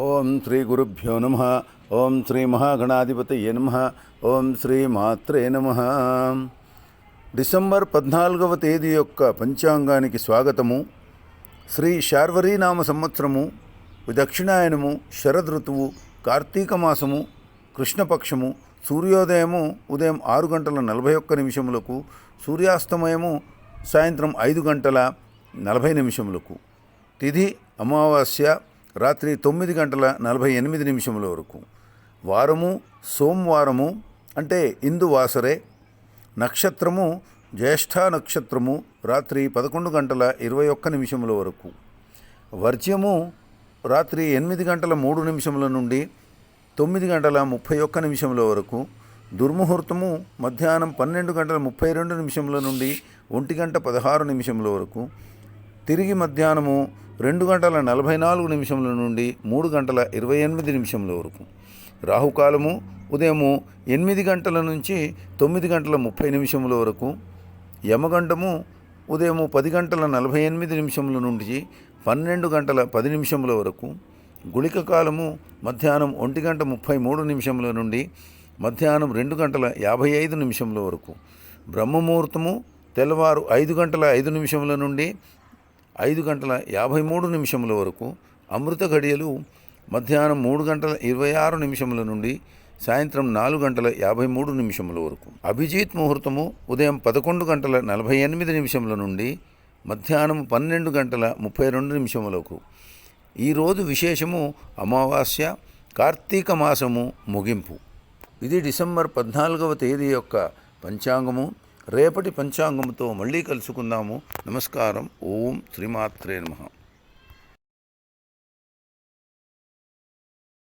ఓం శ్రీ గురుభ్యో నమ. ఓం శ్రీ మహాగణాధిపతయే నమ. ఓం శ్రీ మాత్రే నమ. డిసెంబర్ పద్నాలుగవ తేదీ యొక్క పంచాంగానికి స్వాగతము. శ్రీ శార్వరీనామ సంవత్సరము దక్షిణాయనము శరదృతువు కార్తీక మాసము కృష్ణపక్షము సూర్యోదయము ఉదయం ఆరు గంటల నలభై ఒక్క నిమిషములకు సూర్యాస్తమయము సాయంత్రం ఐదు గంటల నలభై నిమిషములకు. తిథి అమావాస్య రాత్రి తొమ్మిది గంటల నలభై ఎనిమిది నిమిషముల వరకు. వారము సోమవారము అంటే ఇందు వాసరే నక్షత్రము జ్యేష్ఠ నక్షత్రము రాత్రి పదకొండు గంటల ఇరవై ఒక్క నిమిషముల వరకు. వర్జ్యము రాత్రి ఎనిమిది గంటల మూడు నిమిషముల నుండి తొమ్మిది గంటల ముప్పై ఒక్క నిమిషముల వరకు. దుర్ముహూర్తము మధ్యాహ్నం పన్నెండు గంటల ముప్పై రెండు నిమిషముల నుండి ఒంటి గంట పదహారు నిమిషముల వరకు. తిరిగి మధ్యాహ్నము రెండు గంటల నలభై నాలుగు నిమిషముల నుండి మూడు గంటల ఇరవై ఎనిమిది నిమిషముల వరకు. రాహుకాలము ఉదయము ఎనిమిది గంటల నుంచి తొమ్మిది గంటల ముప్పై నిమిషముల వరకు. యమగండము ఉదయము పది గంటల నలభై ఎనిమిది నిమిషముల నుండి పన్నెండు గంటల పది నిమిషముల వరకు. గుళిక కాలము మధ్యాహ్నం ఒంటి గంట ముప్పై మూడు నిమిషముల నుండి మధ్యాహ్నం రెండు గంటల యాభై ఐదు నిమిషముల వరకు. బ్రహ్మముహూర్తము తెల్లవారు ఐదు గంటల ఐదు నిమిషముల నుండి ఐదు గంటల యాభై మూడు నిమిషముల వరకు అమృత ఘడియలు మధ్యాహ్నం మూడు గంటల ఇరవై ఆరు నిమిషముల నుండి సాయంత్రం నాలుగు గంటల యాభై మూడు నిమిషముల వరకు. అభిజిత్ ముహూర్తము ఉదయం పదకొండు గంటల నలభై ఎనిమిది నిమిషముల నుండి మధ్యాహ్నం పన్నెండు గంటల ముప్పై రెండు నిమిషములకు. ఈరోజు విశేషము అమావాస్య కార్తీక మాసము ముగింపు. ఇది డిసెంబర్ పద్నాలుగవ తేదీ యొక్క పంచాంగము. రేపటి పంచాంగంతో మళ్ళీ కలుసుకుందాము. నమస్కారం. ఓం శ్రీమాత్రే నమః.